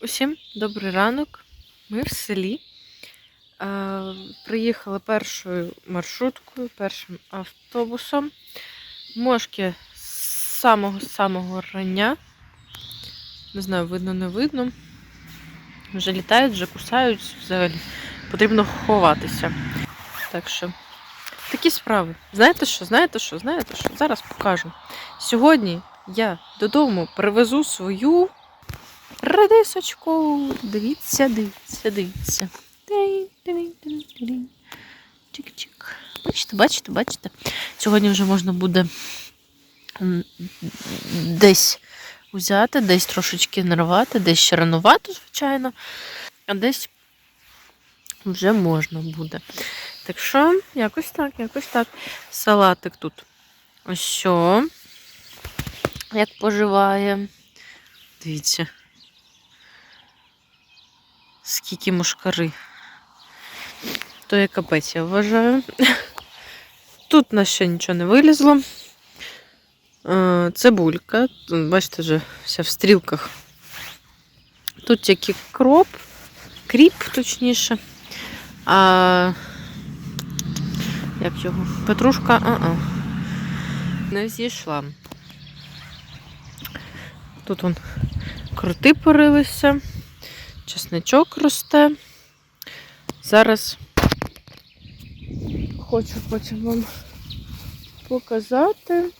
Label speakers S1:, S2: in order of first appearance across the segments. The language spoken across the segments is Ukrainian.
S1: Усім добрий ранок. Ми в селі. Е, приїхали першою маршруткою, першим автобусом. Мошки з самого-самого рання. Не знаю, видно, не видно. Вже літають, вже кусають взагалі. Потрібно ховатися. Так що, такі справи. Знаєте що? Знаєте що? Знаєте що? Зараз покажу. Сьогодні я додому привезу свою редисочку. Дивіться, дивіться, дивіться. Чик-чик. Бачите, бачите, бачите. Сьогодні вже можна буде десь взяти, десь трошечки нарвати, десь ще ранувати, звичайно, а десь вже можна буде. Так що, якось так, якось так. Салатик тут. Ось що. Як поживає. Дивіться. Скільки мушкари. То є капець, я вважаю. Тут у нас ще нічого не вилізло. Е, Цибулька. Бачите, вже вся в стрілках. Тут тільки кроп, кріп, точніше. А як його? Петрушка, а-а. Не зійшла. Тут вон крути порилися, чесничок росте. Зараз хочу потім вам показати.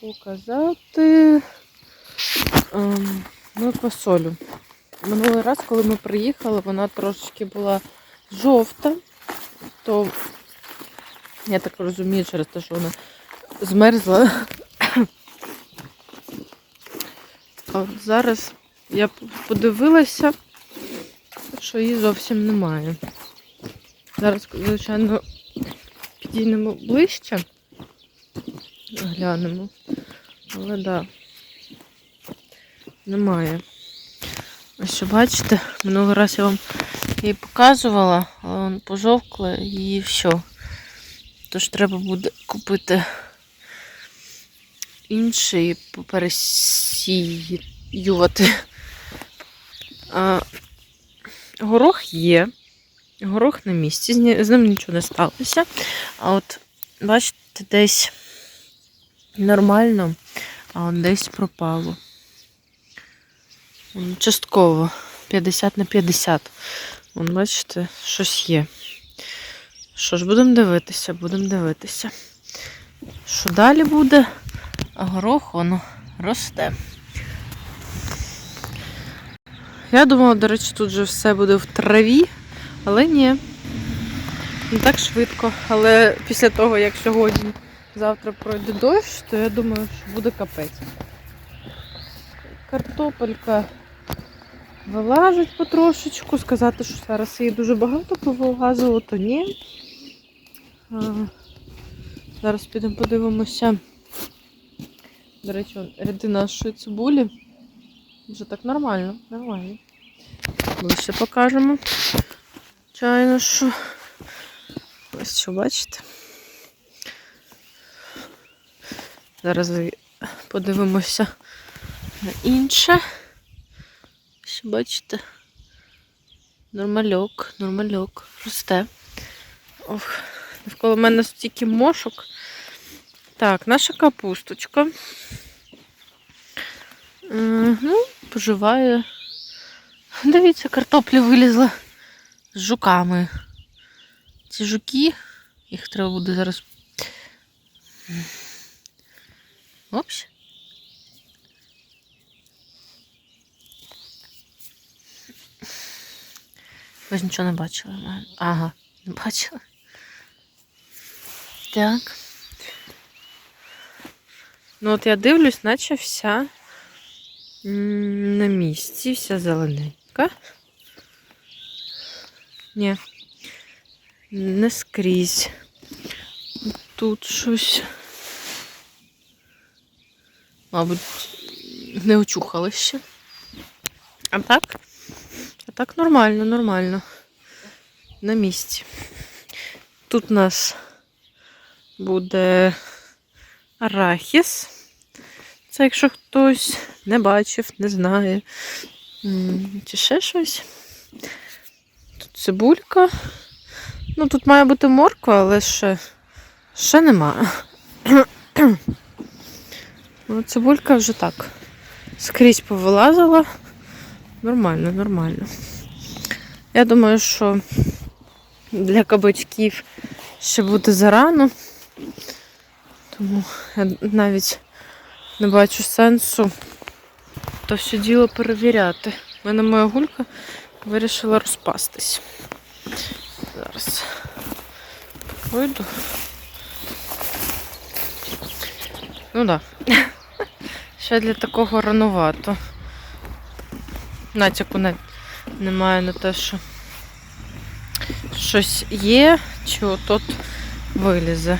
S1: Показати ем, ну, квасолю. Минулий раз, коли ми приїхали, вона трошечки була жовта, то я так розумію, через те, що вона змерзла. А от зараз я подивилася, що її зовсім немає. Зараз, звичайно, підійдемо ближче, глянемо. Але так, да, немає. Ось що бачите, минулий раз я вам її показувала, але вона пожовкла і все. Тож треба буде купити інший пересіювати. Горох є. Горох на місці, з ним нічого не сталося. А от, бачите, десь нормально, а от десь пропало. Частково 50 на 50. Вон, бачите, щось є. Що ж, будемо дивитися, будемо дивитися. Що далі буде? А горох воно росте. Я думала, до речі, тут же все буде в траві, але ні. Не так швидко. Але після того, як сьогодні, завтра пройде дощ, то я думаю, що буде капець. Картопелька вилазить потрошечку. Сказати, що зараз її дуже багато повилазило, то ні. Зараз підемо подивимося. До речі, ряди нашої цибулі. Вже так нормально, нормально. Ближче покажемо. Чайно, що. Ось що бачите. Зараз подивимося на інше. Що бачите? Нормальок, нормальок. Росте. Ох, навколо мене стільки мошок. Так, наша капусточка. Е, Ну, поживає. Дивіться, картоплі вилізла з жуками. Ці жуки, їх треба буде зараз. Опс. Ви ж нічого не бачили. Ага, не бачили. Так. Ну от я дивлюсь, наче вся на місці, вся зелененька. Ні. Не скрізь. Тут щось. Мабуть, не очухали ще. А так? А так нормально, нормально. На місці. Тут у нас буде арахіс. Це якщо хтось не бачив, не знає. Чи ще щось. Тут цибулька. Ну, тут має бути морква, але ще, ще нема. Ну, цибулька вже так. Скрізь повилазила. Нормально, нормально. Я думаю, що для кабачків ще буде зарано. Тому я навіть не бачу сенсу то все діло перевіряти. У мене моя гулька вирішила розпастись. Зараз вийду. Ну так. Да. Ще для такого ранувато. Натяку не, немає на те, що щось є, чи отут вилізе.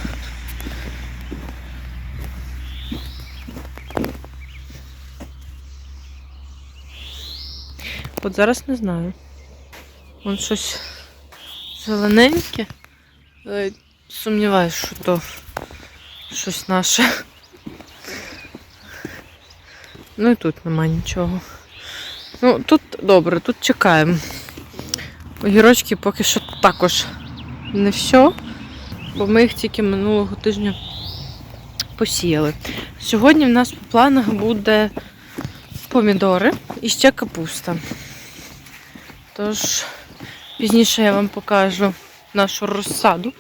S1: От зараз не знаю. Вон щось зелененьке. Але Сумніваюсь, що то щось наше. Ну і тут нема нічого. Ну, тут добре, тут чекаємо. Огірочки поки що також не все, бо ми їх тільки минулого тижня посіяли. Сьогодні в нас по планах буде помідори і ще капуста. Тож, пізніше я вам покажу нашу розсаду,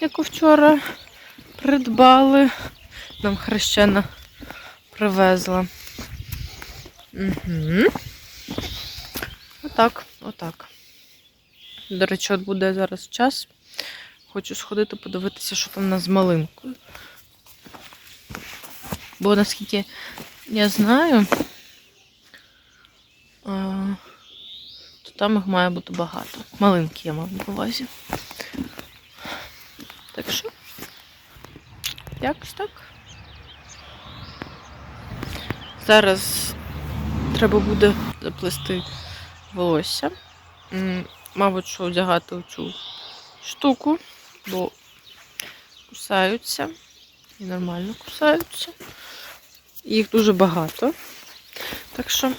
S1: яку вчора придбали. Нам хрещена привезла. Угу. Отак, отак. До речі, от буде зараз час. Хочу сходити подивитися, що там у нас з малинкою. Бо наскільки я знаю, там їх має бути багато. Малинки я мав на увазі. Так що, якось так. Зараз треба буде заплести волосся. Мабуть, що одягати цю штуку, бо кусаються. І нормально кусаються. Їх дуже багато. Так що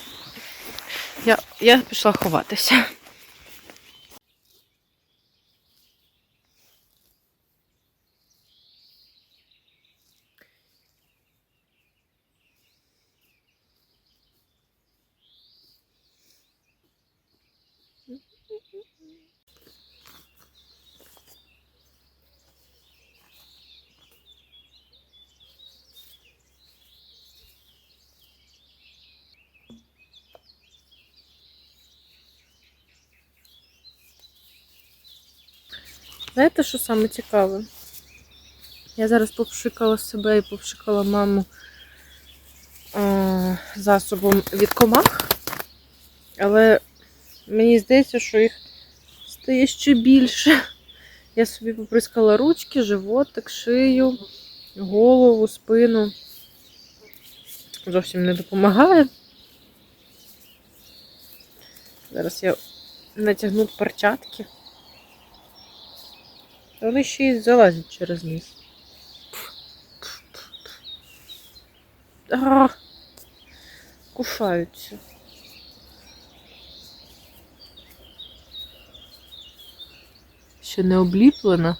S1: я, я пішла ховатися. Знаєте, що саме цікаве? Я зараз попшикала себе і попшикала маму е, засобом від комах, але мені здається, що їх стає ще більше. Я собі поприскала ручки, животик, шию, голову, спину. Зовсім не допомагає. Зараз я натягну перчатки. Вони ще й залазять через ніс. Кушаються. Ще не обліплена.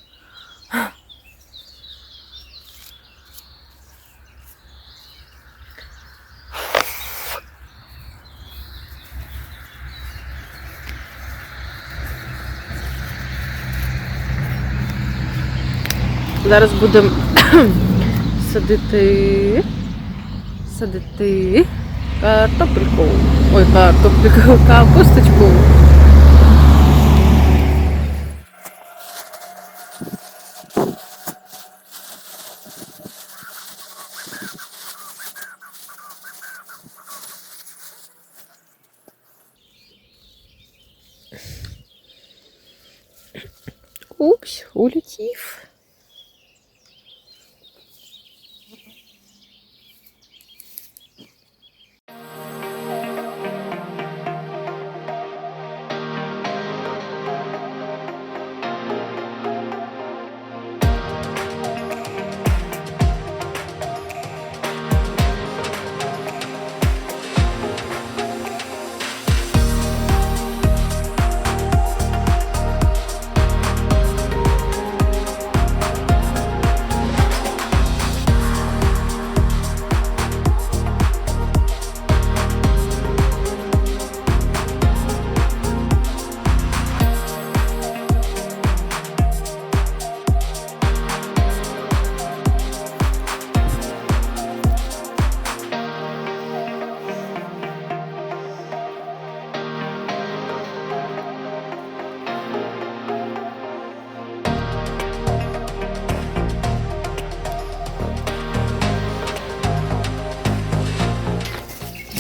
S1: Зараз будемо садити. Садити картопельку. Ой, картопельку, капусточку. Упс, улетів.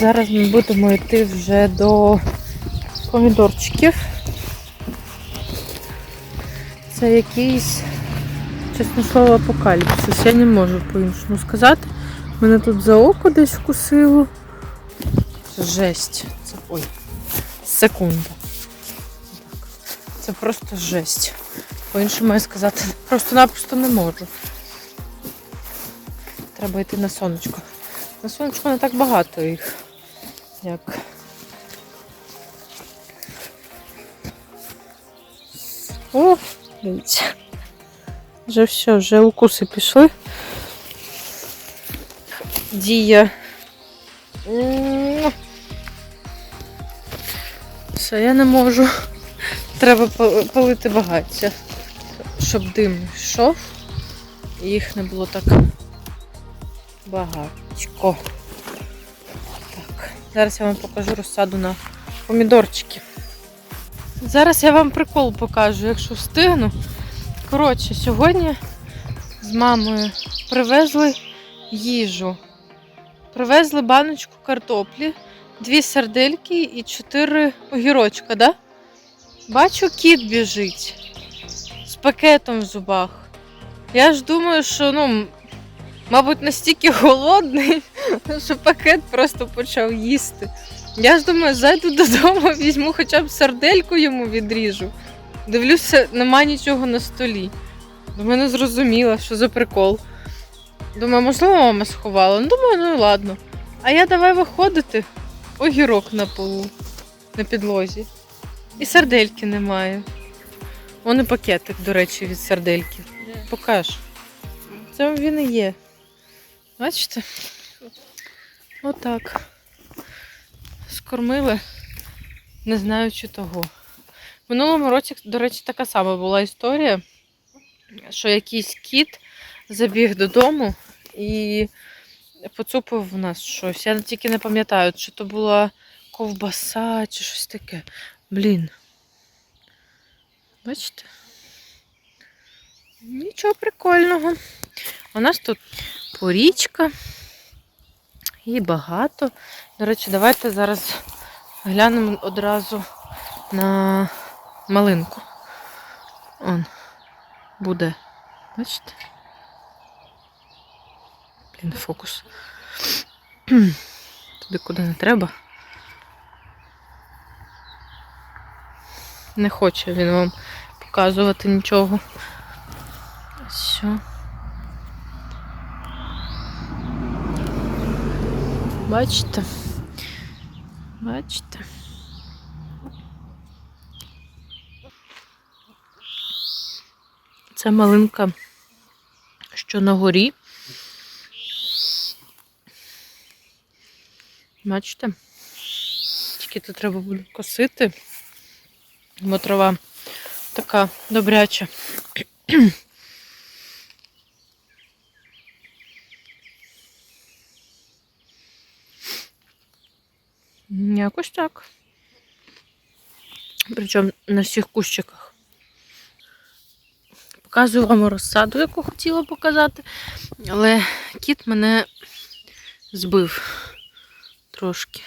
S1: Зараз ми будемо йти вже до помідорчиків. Це якийсь, чесне слово, апокаліпсис. Я не можу по-іншому сказати. Мене тут за око десь вкусило. Жесть. Це ой. Секунда. Це просто жесть. По-іншому я сказати просто-напросто не можу. Треба йти на сонечко. На сонечку не так багато їх. Як. О, дивіться. Вже все, вже укуси пішли. Дія. Все, я не можу. Треба па- палити багаття, щоб дим йшов. І їх не було так багатько. Зараз я вам покажу розсаду на помідорчики. Зараз я вам прикол покажу, якщо встигну. Коротше, сьогодні з мамою привезли їжу. Привезли баночку картоплі, дві сардельки і чотири огірочка, да? Бачу, кіт біжить з пакетом в зубах. Я ж думаю, що ну, мабуть, настільки голодний, що пакет просто почав їсти. Я ж думаю, зайду додому, візьму хоча б сардельку йому відріжу. Дивлюся, нема нічого на столі. Думаю, не зрозуміла, що за прикол. Думаю, можливо, мама сховала. Ну, думаю, ну ладно. А я давай виходити. Огірок на полу, на підлозі. І сардельки немає. Вон і пакетик, до речі, від сардельки. Покаж. Це він і є. Бачите? Отак. Скормили, не знаючи того. В минулому році, до речі, така сама була історія, що якийсь кіт забіг додому і поцупив в нас щось. Я тільки не пам'ятаю, чи то була ковбаса, чи щось таке. Блін. Бачите? Нічого прикольного. У нас тут порічка і багато. До речі, давайте зараз глянемо одразу на малинку. Он буде. Бачите? Блін, фокус. Туди, куди не треба. Не хоче він вам показувати нічого. Все. Бачите? Бачите? Це малинка, що на горі. Бачите? Тільки тут треба буде косити. Бо трава така добряча. Якось так. Причому на всіх кущиках. Показую вам розсаду, яку хотіла показати. Але кіт мене збив трошки.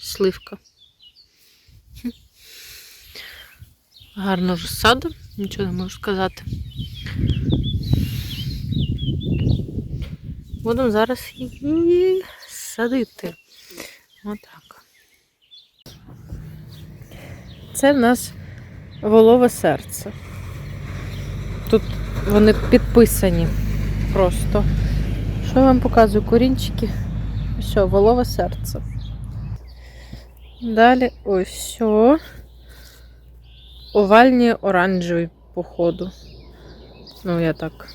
S1: Сливка. Гарна розсада, нічого не можу сказати. Будемо зараз її садити. Отак. Це в нас волове серце. Тут вони підписані просто. Що я вам показую? Корінчики. Що, волове серце. Далі ось що. Овальні оранжеві, походу. Ну, я так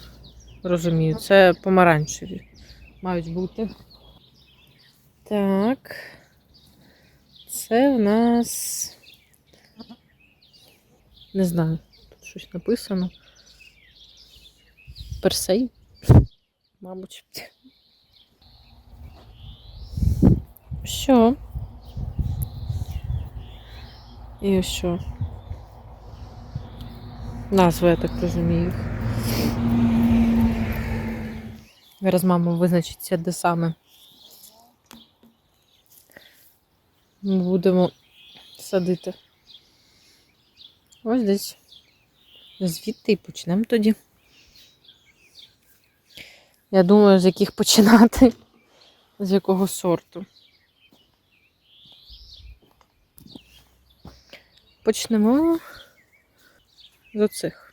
S1: розумію. Це помаранчеві мають бути. Так. Це у нас. Не знаю, тут щось написано. Персей. Мабуть. Що? І що? Назва, я так розумію. Зараз мама визначиться, де саме. Ми будемо садити. Ось десь. Звідти і почнемо тоді. Я думаю, з яких починати, з якого сорту. Почнемо з оцих.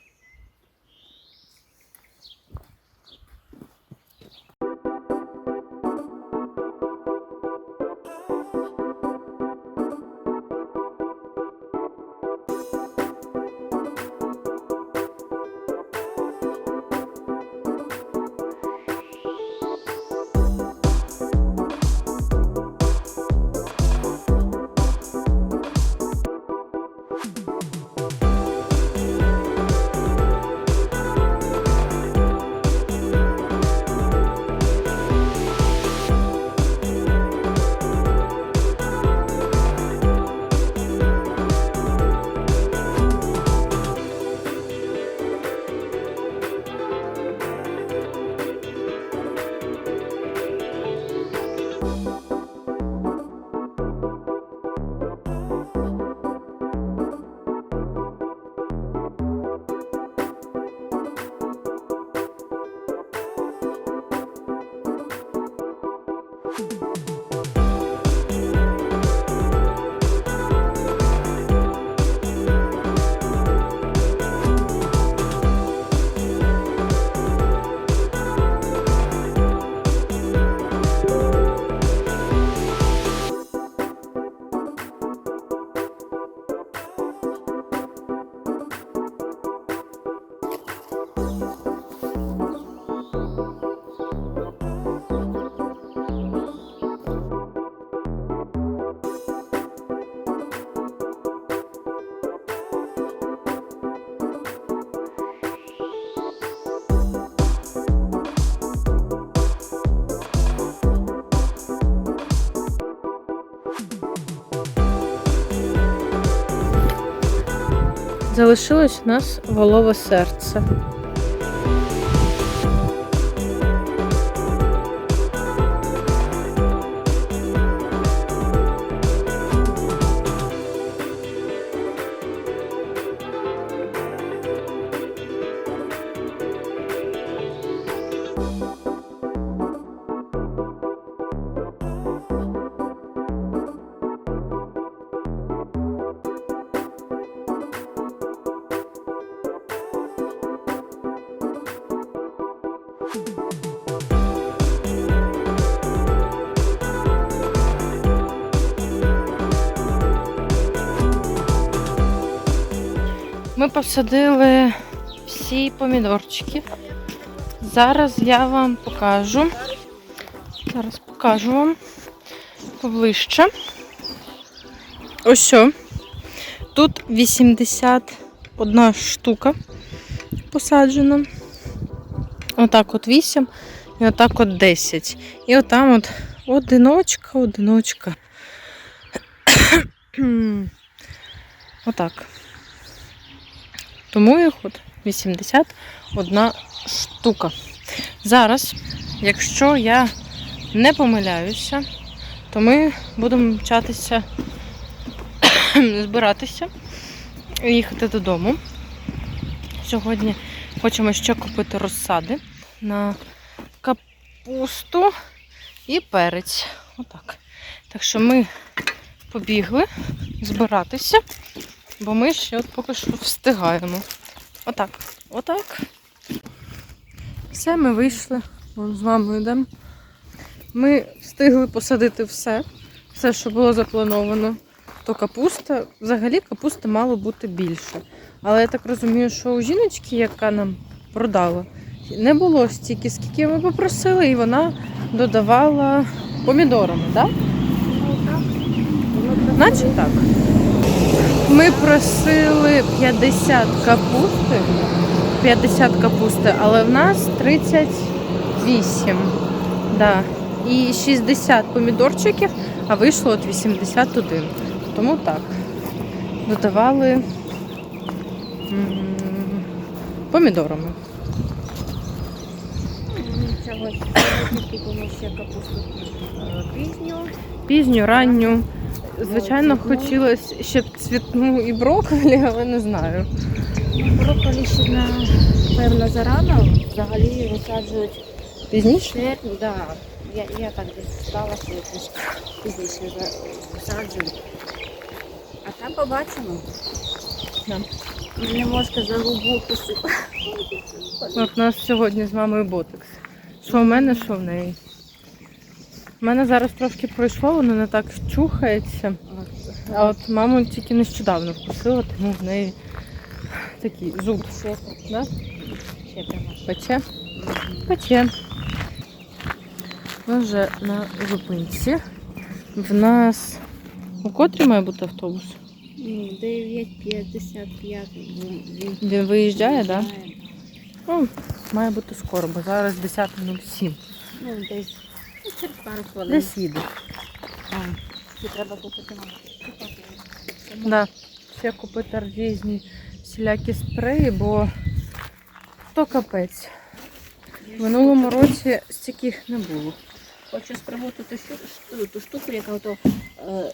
S1: Залишилось у нас волове серце. Ми посадили всі помідорчики. Зараз я вам покажу. Зараз покажу вам поближче. Ось. Тут 81 штука посаджена. Отак от 8 і отак от 10. І отам от одиночка, одиночка. Отак. Тому їх от 81 штука. Зараз, якщо я не помиляюся, то ми будемо вчатися збиратися і їхати додому. Сьогодні хочемо ще купити розсади на капусту і перець. Отак. Так що ми побігли збиратися, бо ми ще от поки що встигаємо. Отак. Отак. Все, ми вийшли. Вон з мамою йдемо. Ми встигли посадити все, все, що було заплановано. То капуста, взагалі капусти мало бути більше. Але я так розумію, що у жіночки, яка нам продала, не було стільки, скільки ми попросили, і вона додавала помідорами, так? Наче так. Ми просили 50 капусти, 50 капусти, але в нас 38. Да. І 60 помідорчиків, а вийшло от 81. Тому так. Додавали м, помідорами.
S2: Нічого ще капусту е, пізню.
S1: Пізню, ранню. Звичайно, хотілося ще б цвітну і брокколі, але не знаю.
S2: Брокколі ще на певно зарано. Взагалі висаджують
S1: Пізніше?
S2: Да. Я, я так десь стала, що якось пізніше висаджують. А там побачимо.
S1: Да.
S2: Мене мошка за губу кусила.
S1: От у нас сьогодні з мамою ботекс. Що в мене, що в неї. У мене зараз трошки пройшло, воно не так чухається. А от маму тільки нещодавно вкусила, тому в неї такий зуб. Да? Пече? Пече. Ми вже на зупинці. В нас у котрі має бути автобус?
S2: 9.55. Він
S1: виїжджає, так? Да? Ну, має бути скоро, бо зараз 10.07.
S2: Ну, десь пару хвилин.
S1: Десь їде.
S2: Чи треба купити мама?
S1: Да. Ще купити різні всілякі спреї, бо то капець. В минулому році стільки не було.
S2: Хочу спробувати ту, ту штуку, яка ото е,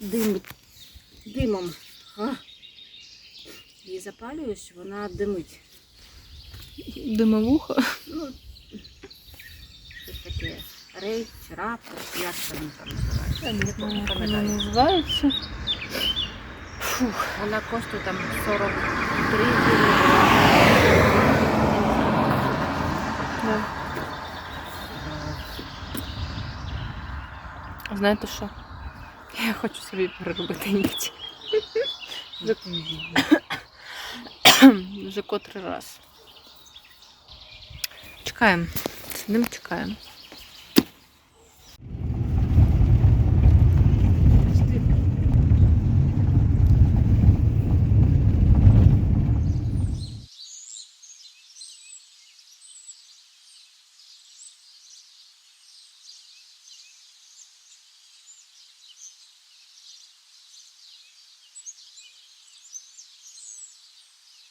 S2: дим, димом. А? Її запалюєш, вона димить.
S1: Димовуха.
S2: Ну, таке. Рей, чи рапор, як там там називається. Не
S1: Вона
S2: пам'ятаю.
S1: називається.
S2: Вона коштує там 43 гривні.
S1: Знаєте що? Я хочу собі переробити нігті. Вже, вже котрий раз. Чекаємо. Сидимо, чекаємо.